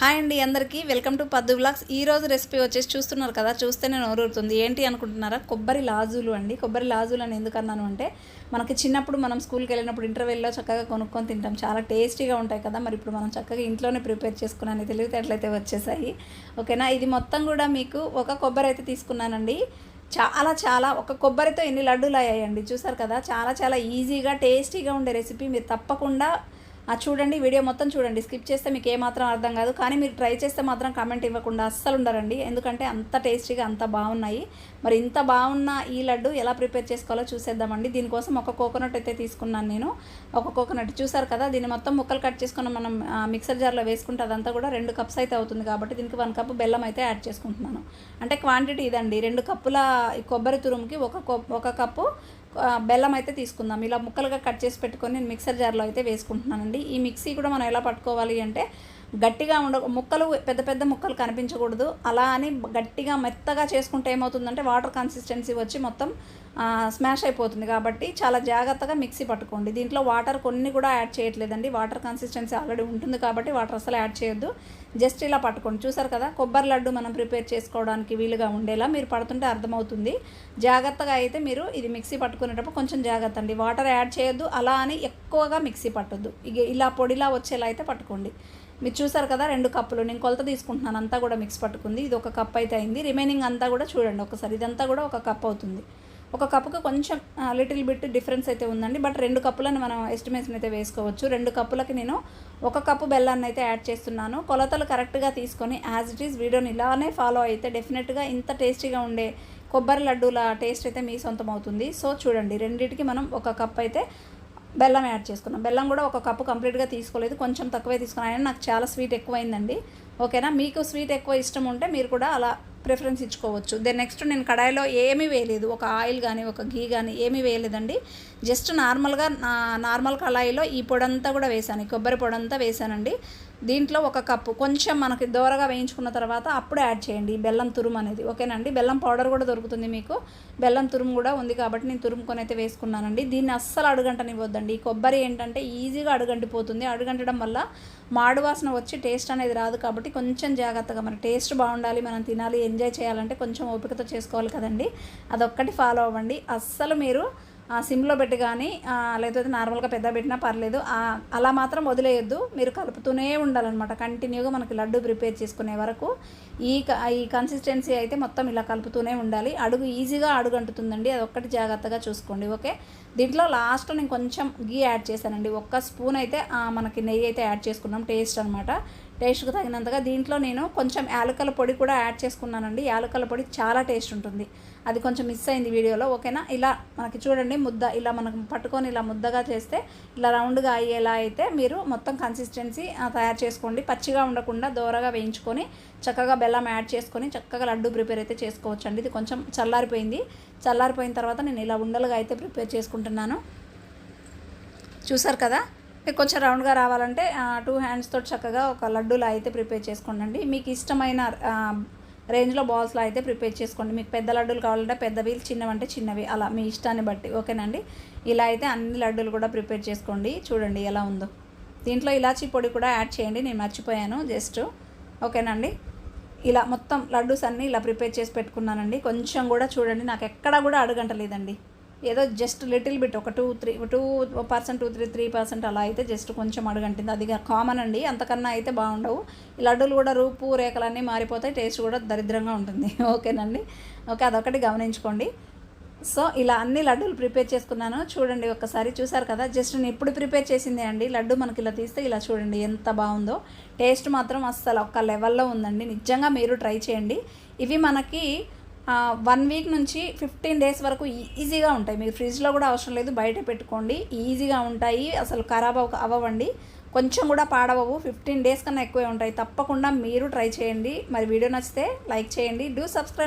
Hi అండి అందరికీ. Welcome to పద్దు బ్లాగ్స్ ఈ రోజు రెసిపీ వచ్చేసి చూస్తున్నారు కదా చూస్తేనే నోరూరుతుంది. ఏంటి అనుకుంటున్నారా? కొబ్బరి లాజులు అండి. కొబ్బరి లాజులు అని ఎందుకు అన్నాను అంటే మనకి చిన్నప్పుడు మనం స్కూల్కి వెళ్ళినప్పుడు ఇంటర్వెల్లో చక్కగా కొనుక్కొని తింటాం. చాలా టేస్టీగా ఉంటాయి కదా మరి ఇప్పుడు మనం చక్కగా ఇంట్లోనే ప్రిపేర్ చేసుకున్నాను. తెలివితేటలైతే వచ్చేసాయి. ఓకేనా? ఇది మొత్తం కూడా మీకు ఒక కొబ్బరి అయితే తీసుకున్నానండి. చాలా చాలా ఒక కొబ్బరితో ఎన్ని లడ్డూలు అయ్యాయండి? చూసారు కదా? చాలా చాలా ఈజీగా టేస్టీగా ఉండే రెసిపీ. మీరు తప్పకుండా చూడండి వీడియో మొత్తం చూడండి. స్కిప్ చేస్తే మీకు ఏమాత్రం అర్థం కాదు. కానీ మీరు ట్రై చేస్తే మాత్రం కామెంట్ ఇవ్వకుండా అస్సలు ఉండరండి. ఎందుకంటే అంత టేస్టీగా అంత బాగున్నాయి. మరి ఇంత బాగున్న ఈ లడ్డు ఎలా ప్రిపేర్ చేసుకోవాలో చూసేద్దామండి. దీనికోసం ఒక కోకోనట్ అయితే తీసుకున్నాను నేను. ఒక కోకోనట్ చూసారు కదా దీన్ని మొత్తం ముక్కలు కట్ చేసుకున్న మనం మిక్సర్ జార్లో వేసుకుంటే అదంతా కూడా రెండు కప్స్ అయితే అవుతుంది కాబట్టి దీనికి వన్ కప్ బెల్లం అయితే యాడ్ చేసుకుంటున్నాను. అంటే క్వాంటిటీ ఇదండి. రెండు కప్పుల కొబ్బరి తురుముకి ఒక కప్ ఒక కప్పు బెల్లం అయితే తీసుకుందాం. ఇలా ముక్కలుగా కట్ చేసి పెట్టుకొని నేను మిక్సర్ జార్లో అయితే వేసుకుంటున్నానండి. ఈ మిక్సీ కూడా మనం ఎలా పట్టుకోవాలి అంటే గట్టిగా ఉండ ముక్కలు పెద్ద పెద్ద ముక్కలు కనిపించకూడదు. అలా అని గట్టిగా మెత్తగా చేసుకుంటే ఏమవుతుందంటే వాటర్ కన్సిస్టెన్సీ వచ్చి మొత్తం స్మాష్ అయిపోతుంది. కాబట్టి చాలా జాగ్రత్తగా మిక్సీ పట్టుకోండి. దీంట్లో వాటర్ కొన్ని కూడా యాడ్ చేయట్లేదండి. వాటర్ కన్సిస్టెన్సీ ఆల్రెడీ ఉంటుంది కాబట్టి వాటర్ అసలు యాడ్ చేయొద్దు. జస్ట్ ఇలా పట్టుకోండి. చూసారు కదా? కొబ్బరి లడ్డు మనం ప్రిపేర్ చేసుకోవడానికి వీలుగా ఉండేలా మీరు పడుతుంటే అర్థమవుతుంది. జాగ్రత్తగా అయితే మీరు ఇది మిక్సీ పట్టుకునేటప్పుడు కొంచెం జాగ్రత్త అండి. వాటర్ యాడ్ చేయొద్దు. అలా అని ఎక్కువగా మిక్సీ పట్టొద్దు. ఇక ఇలా పొడిలా వచ్చేలా అయితే పట్టుకోండి. మీరు చూసారు కదా రెండు కప్పులు. నేను కొలత తీసుకుంటున్నాను. అంతా కూడా మిక్స్ పట్టుకుంది. ఇది ఒక కప్ అయితే అయింది. రిమైనింగ్ అంతా కూడా చూడండి ఒకసారి. ఇదంతా కూడా ఒక కప్ అవుతుంది. ఒక కప్పుకు కొంచెం లిటిల్ బిట్ డిఫరెన్స్ అయితే ఉందండి. బట్ రెండు కప్పులను మనం ఎస్టిమేషన్ అయితే వేసుకోవచ్చు. రెండు కప్పులకి నేను ఒక కప్పు బెల్లాన్ని అయితే యాడ్ చేస్తున్నాను. కొలతలు కరెక్ట్గా తీసుకొని యాజ్ ఇట్ ఈస్ వీడియోని ఇలానే ఫాలో అయితే డెఫినెట్గా ఇంత టేస్టీగా ఉండే కొబ్బరి లడ్డూల టేస్ట్ అయితే మీ సొంతం అవుతుంది. సో చూడండి. రెండింటికి మనం ఒక కప్ అయితే బెల్లం యాడ్ చేసుకున్నాం. బెల్లం కూడా ఒక కప్పు కంప్లీట్గా తీసుకోలేదు. కొంచెం తక్కువే తీసుకున్నాను. అయినా నాకు చాలా స్వీట్ ఎక్కువైందండి. ఓకేనా? మీకు స్వీట్ ఎక్కువ ఇష్టం ఉంటే మీరు కూడా అలా ప్రిఫరెన్స్ ఇచ్చుకోవచ్చు. దెన్ నెక్స్ట్ నేను కడాయిలో ఏమీ వేయలేదు. ఒక ఆయిల్ కానీ ఒక ఘీ కానీ ఏమీ వేయలేదండి. జస్ట్ నార్మల్గా నార్మల్ కళాయిలో ఈ పొడంతా కూడా వేసాను ఈ కొబ్బరి పొడంతా వేసానండి దీంట్లో ఒక కప్పు. కొంచెం మనకి దోరగా వేయించుకున్న తర్వాత అప్పుడు యాడ్ చేయండి బెల్లం తురుము అనేది. ఓకేనండి? బెల్లం పౌడర్ కూడా దొరుకుతుంది మీకు. బెల్లం తురుము కూడా ఉంది కాబట్టి నేను తురుముకొని అయితే వేసుకున్నానండి. దీన్ని అస్సలు అడుగంటనివ్వద్దండి. ఈ కొబ్బరి ఏంటంటే ఈజీగా అడుగంటిపోతుంది. అడుగంటడం వల్ల మాడు వాసన వచ్చి టేస్ట్ అనేది రాదు కాబట్టి కొంచెం జాగ్రత్తగా మన టేస్ట్ బాగుండాలి మనం తినాలి ఎంజాయ్ చేయాలంటే కొంచెం ఓపికతో చేసుకోవాలి కదండి. అదొక్కటి ఫాలో అవ్వండి. అస్సలు మీరు సిమ్లో పెట్టి కానీ లేకపోతే నార్మల్గా పెద్ద పెట్టినా పర్లేదు. అలా మాత్రం వదిలేయొద్దు. మీరు కలుపుతూనే ఉండాలన్నమాట. కంటిన్యూగా మనకి లడ్డు ప్రిపేర్ చేసుకునే వరకు ఈ క- ఈ కన్సిస్టెన్సీ అయితే మొత్తం ఇలా కలుపుతూనే ఉండాలి. అడుగు ఈజీగా అడుగు అంటుతుందండి అది ఒక్కటి జాగ్రత్తగా చూసుకోండి. ఓకే? దీంట్లో లాస్ట్లో నేను కొంచెం గీ యాడ్ చేశానండి. ఒక్క స్పూన్ అయితే మనకి నెయ్యి అయితే యాడ్ చేసుకున్నాం. టేస్ట్ అనమాట టేస్ట్కి తగినంతగా దీంట్లో నేను కొంచెం యాలకల పొడి కూడా యాడ్ చేసుకున్నానండి. యాలకల పొడి చాలా టేస్ట్ ఉంటుంది. అది కొంచెం మిస్ అయింది వీడియోలో. ఓకేనా? ఇలా మనకి చూడండి ముద్ద. ఇలా మనకు పట్టుకొని ఇలా ముద్దగా చేస్తే ఇలా రౌండ్గా అయ్యేలా అయితే మీరు మొత్తం కన్సిస్టెన్సీ తయారు చేసుకోండి. పచ్చిగా ఉండకుండా దోరగా వేయించుకొని చక్కగా బెల్లం యాడ్ చేసుకొని చక్కగా లడ్డు ప్రిపేర్ అయితే చేసుకోవచ్చు అండి ఇది కొంచెం చల్లారిపోయింది. చల్లారిపోయిన తర్వాత నేను ఇలా ఉండలుగా అయితే ప్రిపేర్ చేసుకుంటున్నాను. చూసారు కదా? కొంచెం రౌండ్గా రావాలంటే టూ హ్యాండ్స్తో చక్కగా ఒక లడ్డూలా అయితే ప్రిపేర్ చేసుకోండి మీకు ఇష్టమైన రేంజ్లో బాల్స్లో అయితే ప్రిపేర్ చేసుకోండి. మీకు పెద్ద లడ్డూలు కావాలంటే పెద్దవి చిన్నవి అంటే చిన్నవి అలా మీ ఇష్టాన్ని బట్టి. ఓకేనండి? ఇలా అయితే అన్ని లడ్డూలు కూడా ప్రిపేర్ చేసుకోండి. చూడండి ఎలా ఉందో. దీంట్లో ఇలాచీ పొడి కూడా యాడ్ చేయండి. నేను మర్చిపోయాను జస్ట్. ఓకేనండి? ఇలా మొత్తం లడ్డూస్ అన్నీ ఇలా ప్రిపేర్ చేసి పెట్టుకున్నానండి. కొంచెం కూడా చూడండి నాకు ఎక్కడా కూడా అడుగంటలేదండి. ఏదో జస్ట్ లిటిల్ బిట్ ఒక two three two percent two three three percent అలా అయితే జస్ట్ కొంచెం అడుగంటింది. అది కామన్ అండి. అంతకన్నా అయితే బాగుండవు. ఈ లడ్డూలు కూడా రూపు రేఖలన్నీ మారిపోతాయి. టేస్ట్ కూడా దరిద్రంగా ఉంటుంది. ఓకేనండి? ఓకే అదొకటి గమనించుకోండి. సో ఇలా అన్ని లడ్డూలు ప్రిపేర్ చేసుకున్నాను. చూడండి ఒక్కసారి చూసారు కదా? జస్ట్ నేను ఇప్పుడు ప్రిపేర్ చేసిందే అండి. లడ్డు మనకి ఇలా తీస్తే ఇలా చూడండి ఎంత బాగుందో. టేస్ట్ మాత్రం అస్సలు ఒక్క లెవెల్లో ఉందండి. నిజంగా మీరు ట్రై చేయండి. ఇవి మనకి వన్ వీక్ నుంచి ఫిఫ్టీన్ డేస్ వరకు ఈజీగా ఉంటాయి. మీరు ఫ్రిడ్జ్లో కూడా అవసరం లేదు. బయట పెట్టుకోండి. ఈజీగా ఉంటాయి. అసలు ఖరాబ్ అవ అవ్వండి కొంచెం కూడా పాడవవు. ఫిఫ్టీన్ డేస్ కన్నా ఎక్కువే ఉంటాయి. తప్పకుండా మీరు ట్రై చేయండి. మరి వీడియో నచ్చితే లైక్ చేయండి. Do subscribe